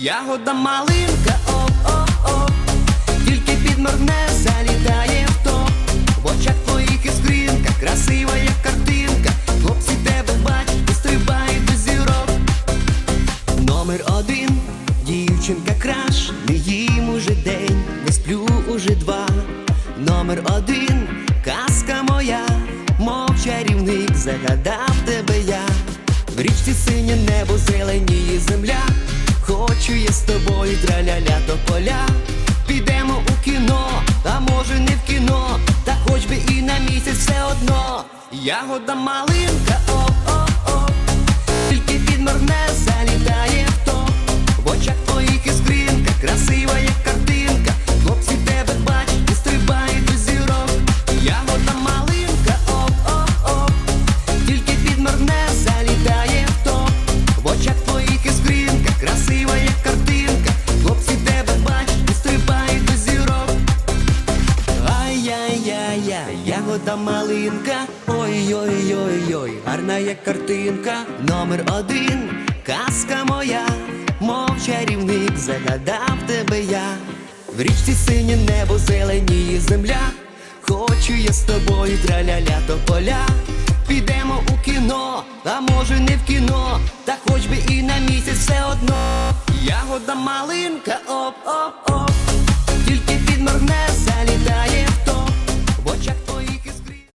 Ягода малинка, оп-оп-оп, тільки підморгне, залітає в топ. В очах твоїх іскринка, красива, як картинка. Хлопці тебе бачать і стрибають до зірок. Номер один, дівчинка краш, не їм уже день, не сплю уже два. Номер один, казка моя, мов чарівник, загадав тебе я. В річці синє небо, зеленіє земля. Хочу я з тобою траля-ля тополя. Підемо у кіно, а може не в кіно, та хоч би і на місяць все одно. Ягода малинка, оп-оп-оп. Ягода малинка, ой-ой-ой-ой, гарна як картинка, номер один, казка моя, мов чарівник, загадав тебе я. В річці синє небо, зеленіє земля. Хочу я з тобою траля-ля тополя. Підемо у кіно, а може не в кіно, та хоч би і на місяць все одно. Ягода малинка, оп-оп-оп.